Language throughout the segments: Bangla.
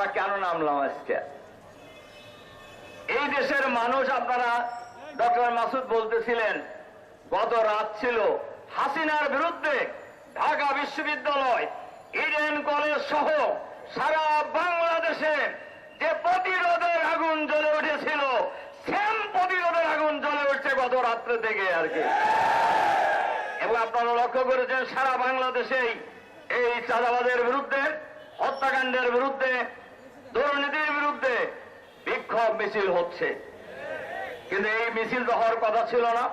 আমরা কেন নামলাম আজকে? এই দেশের মানুষ আপনারা ডক্টর মাসুদ বলতেছিলেন, গত রাত ছিল হাসিনার বিরুদ্ধে ঢাকা বিশ্ববিদ্যালয়, ইডেন কলেজ সহ সারা বাংলাদেশে যে প্রতিরোধের আগুন জ্বলে উঠেছিল, সেম প্রতিরোধের আগুন জ্বলে উঠছে গত রাত্রে থেকে আর কি। এবং আপনারা লক্ষ্য করেছেন, সারা বাংলাদেশেই এই চাঁদাবাদের বিরুদ্ধে, হত্যাকাণ্ডের বিরুদ্ধে দুর্নীতির বিরুদ্ধে বিক্ষোভ মিছিল হচ্ছে। কিন্তু এই মিছিল তো হওয়ার কথা ছিল না।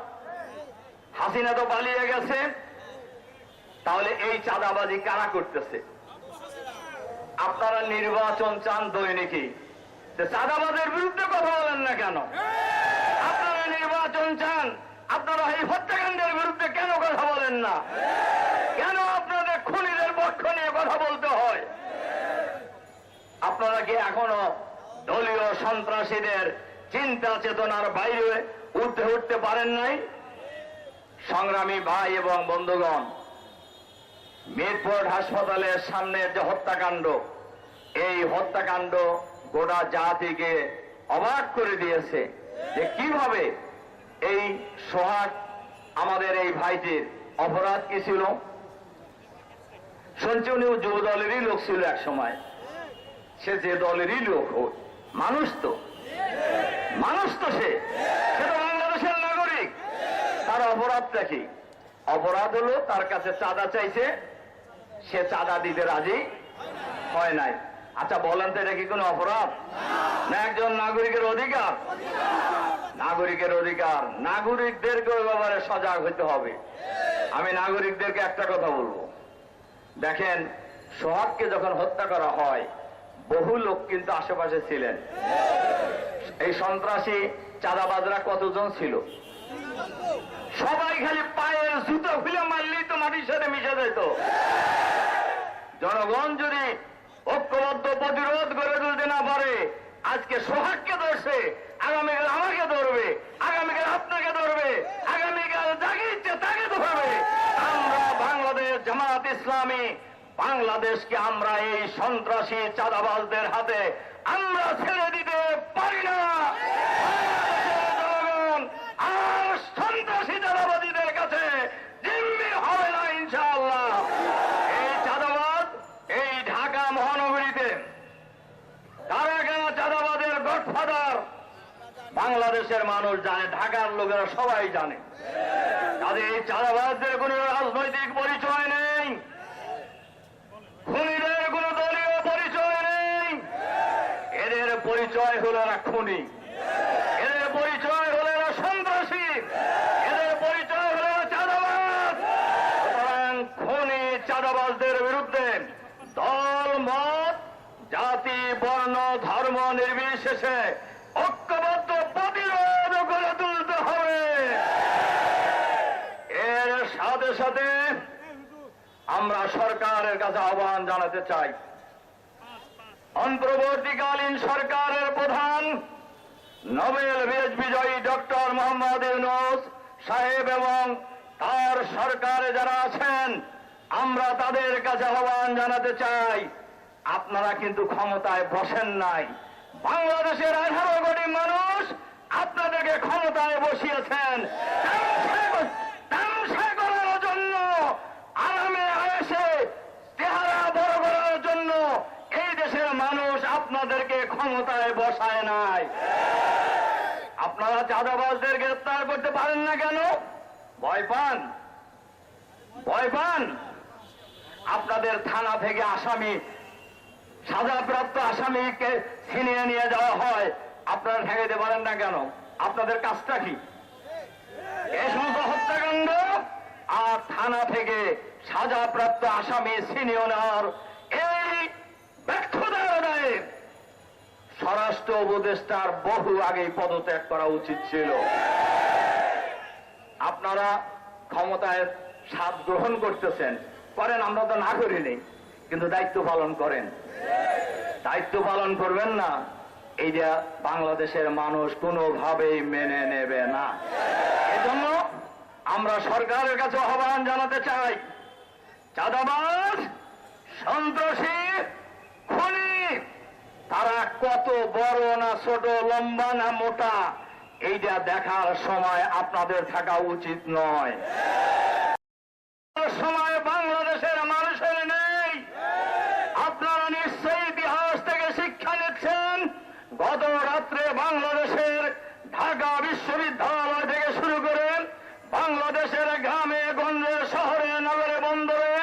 হাসিনা তো পালিয়ে গেছে। তাহলে এই চাঁদাবাজি কারা করতেছে? আপনারা নির্বাচন চান দৈনিকই। চাঁদাবাজের বিরুদ্ধে কথা বলেন না কেন? আপনারা নির্বাচন চান, আপনারা এই হত্যাকাণ্ডের বিরুদ্ধে কেন কথা বলেন না? কেন আপনাদের খুনিদের পক্ষ নিয়ে কথা বলতে হয়? আপনারা কি এখনও দলীয় সন্ত্রাসীদের চিন্তা চেতনার বাইরে উঠতে উঠতে পারেন নাই। সংগ্রামী ভাই এবং বন্ধুগণ, মিরপুর হাসপাতালের সামনে যে হত্যাকাণ্ড, এই হত্যাকাণ্ড গোটা জাতিকে অবাক করে দিয়েছে যে কীভাবে এই সোহাগ আমাদের এই ভাইটির অপরাধ কি ছিল? শুনছি উনি যুব দলেরই লোক ছিল এক সময়। সে যে দলেরই লোক হোক, মানুষ তো। মানুষ তো সে। বাংলাদেশের নাগরিক। তার অপরাধটা কি? অপরাধ হলো তার কাছে চাঁদা চাইছে, সে চাঁদা দিতে রাজি হয় নাই। আচ্ছা বলেন তো এটা কি কোনো অপরাধ? না, একজন নাগরিকের অধিকার। নাগরিকের অধিকার। নাগরিকদেরকে ওই ব্যাপারে সজাগ হতে হবে। আমি নাগরিকদেরকে একটা কথা বলব। দেখেন, সোহাগকে যখন হত্যা করা হয় বহু লোক কিন্তু আশেপাশে ছিলেন। এই সন্ত্রাসী, চাঁদাবাজরা কতজন ছিল? সবাই খালি পায়ের জুতো খুলে মারলেই তো মাটির সাথে মিশে যেত। জনগণ যদি ঐক্যবদ্ধ প্রতিরোধ গড়ে তুলতে না পারে, আজকে সোহাগকে ধরছে, আগামীকাল আমাকে ধরবে, আগামীকাল আপনাকে ধরবে, আগামীকাল যাকে ইচ্ছে তাকে ধরবে। আমরা বাংলাদেশ জামাত ইসলামী বাংলাদেশকে আমরা এই সন্ত্রাসী চাঁদাবাজদের হাতে আমরা ছেড়ে দিতে পারি না। আর সন্ত্রাসী কাছে জিম্মি না ইনশাআল্লাহ। এই চাঁদাবাদ এই ঢাকা মহানগরীতে চাঁদাবাদের গডফাদার। বাংলাদেশের মানুষ জানে, ঢাকার লোকেরা সবাই জানে। তাদের এই চাঁদাবাজদের কোন রাজনৈতিক পরিচয় নেই খুনিদের কোন দলীয় পরিচয় নেই এদের পরিচয় হলো না খুনি এদের পরিচয় হলো না সন্ত্রাসী এদের পরিচয় হলো না চাঁদাবাজ সুতরাং খুনি চাঁদাবাজদের বিরুদ্ধে দল, মত, জাতি, বর্ণ, ধর্ম নির্বিশেষে ঐক্যবদ্ধ প্রতিরোধ করে তুলতে হবে। এর সাথে সাথে আমরা সরকারের কাছে আহ্বান জানাতে চাই। অন্তর্বর্তীকালীন সরকারের প্রধান নোবেল বেজ বিজয়ী ডক্টর মোহাম্মদ ইউনুস সাহেব এবং তার সরকারে যারা আছেন আমরা তাদের কাছে আহ্বান জানাতে চাই। আপনারা কিন্তু ক্ষমতায় বসেন নাই। বাংলাদেশের আঠারো কোটি মানুষ আপনাদেরকে ক্ষমতায় বসিয়েছেন। জন্য, আরামে আয়েসে করার জন্য এই দেশের মানুষ আপনাদেরকে ক্ষমতায় বসায় নাই। আপনারা চাঁদাবাজদের গ্রেপ্তার করতে পারেন না কেন? ভয় পান? ভয় পান? আপনাদের থানা থেকে আসামি, সাজাপ্রাপ্ত আসামিকে ছিনিয়ে নিয়ে যাওয়া হয়। আপনারা ঠেকাইতে পারেন না কেন? আপনাদের কাজটা কি? এই সমস্ত হত্যাকাণ্ড আর থানা থেকে সাজাপ্রাপ্ত আসামি ছিনিয়ে নেওয়ার এই ব্যর্থতার দায়ে স্বরাষ্ট্র উপদেষ্টার বহু আগেই পদত্যাগ করা উচিত ছিল। আপনারা ক্ষমতায় স্বাদ গ্রহণ করতেছেন। করেন আমরা তো না করিনি কিন্তু দায়িত্ব পালন করেন। দায়িত্ব পালন করবেন না, এই যে বাংলাদেশের মানুষ কোনোভাবেই মেনে নেবে না। এজন্য আমরা সরকারের কাছে আহ্বান জানাতে চাই, চাঁদাবাজ, সন্ত্রাসী, খুনি, তারা কত বড় না ছোট, লম্বা না মোটা, এইটা দেখার সময় আপনাদের থাকা উচিত নয়। সময় বাংলাদেশের মানুষের নেই আপনারা নিশ্চয়ই ইতিহাস থেকে শিক্ষা নিচ্ছেন গত রাত্রে বাংলাদেশের ঢাকা বিশ্ববিদ্যালয় থেকে শুরু করে বাংলাদেশের গ্রামে, গঞ্জে, শহরে, নগরে, বন্দরে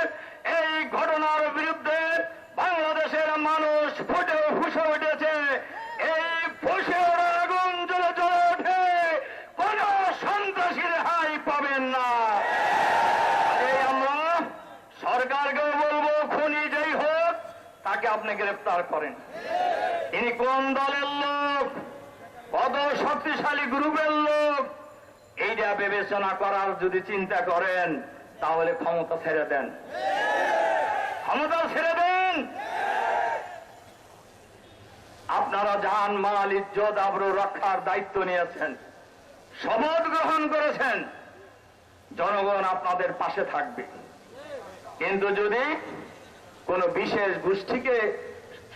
এই ঘটনার বিরুদ্ধে বাংলাদেশের মানুষ ফুটে ফুসে উঠেছে। এই ফুসে আগুন জ্বলে ওঠে। কোন সন্ত্রাসী রেহাই পাবেন না। এই আমরা সরকারকেও বলব, খুনি যেই হোক, তাকে আপনি গ্রেফতার করেন। তিনি কোন দলের লোক? শক্তিশালী গ্রুপের লোক। এইটা বিবেচনা করার যদি চিন্তা করেন, তাহলে ক্ষমতা ছেড়ে দেন। ক্ষমতা ছেড়ে দেন। আপনারা জান মাল, ইজ্জত, আবরু, রক্ষার দায়িত্ব নিয়েছেন। শপথ গ্রহণ করেছেন। জনগণ আপনাদের পাশে থাকবে। কিন্তু যদি কোন বিশেষ গোষ্ঠীকে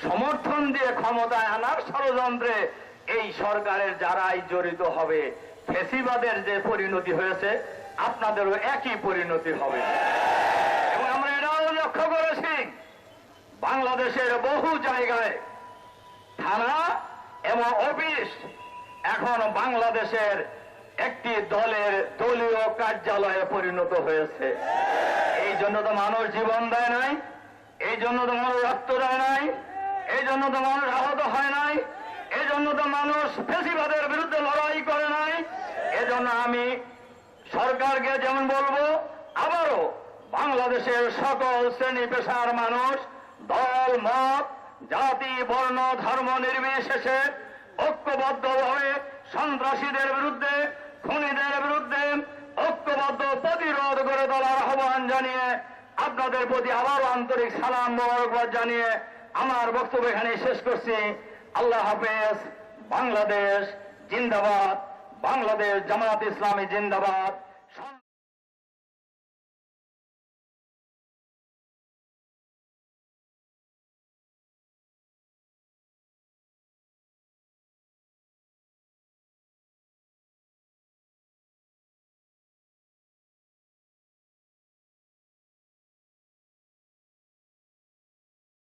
সমর্থন দিয়ে ক্ষমতায় আনার ষড়যন্ত্রে এই সরকারের যারাই জড়িত হবে, ফেসিবাদের যে পরিণতি হয়েছে, আপনাদেরও একই পরিণতি হবে। এবং আমরা এটাও লক্ষ্য করেছি, বাংলাদেশের বহু জায়গায় থানা এবং অফিস এখন বাংলাদেশের একটি দলের দলীয় কার্যালয়ে পরিণত হয়েছে। এই জন্য তো মানুষ জীবন দেয় নাই, এই জন্য তো মানুষ রক্ত দেয় নাই, এই জন্য তো মানুষ আহত হয় নাই জন্য মানুষ ফেসিবাদের বিরুদ্ধে লড়াই করে নাই। এজন্য আমি সরকারকে যেমন বলব, আবারও বাংলাদেশের সকল শ্রেণি পেশার মানুষ, দল, মত, জাতি, বর্ণ, ধর্ম নির্বিশেষে ঐক্যবদ্ধভাবে সন্ত্রাসীদের বিরুদ্ধে, খুনিদের বিরুদ্ধে ঐক্যবদ্ধ প্রতিরোধ করে তোলার আহ্বান জানিয়ে আপনাদের প্রতি আবারও আন্তরিক সালাম জানিয়ে আমার বক্তব্য এখানে শেষ করছি। আল্লাহ হাফেজ বাংলাদেশ জিন্দাবাদ বাংলাদেশ জামাত ইসলামী জিন্দাবাদ।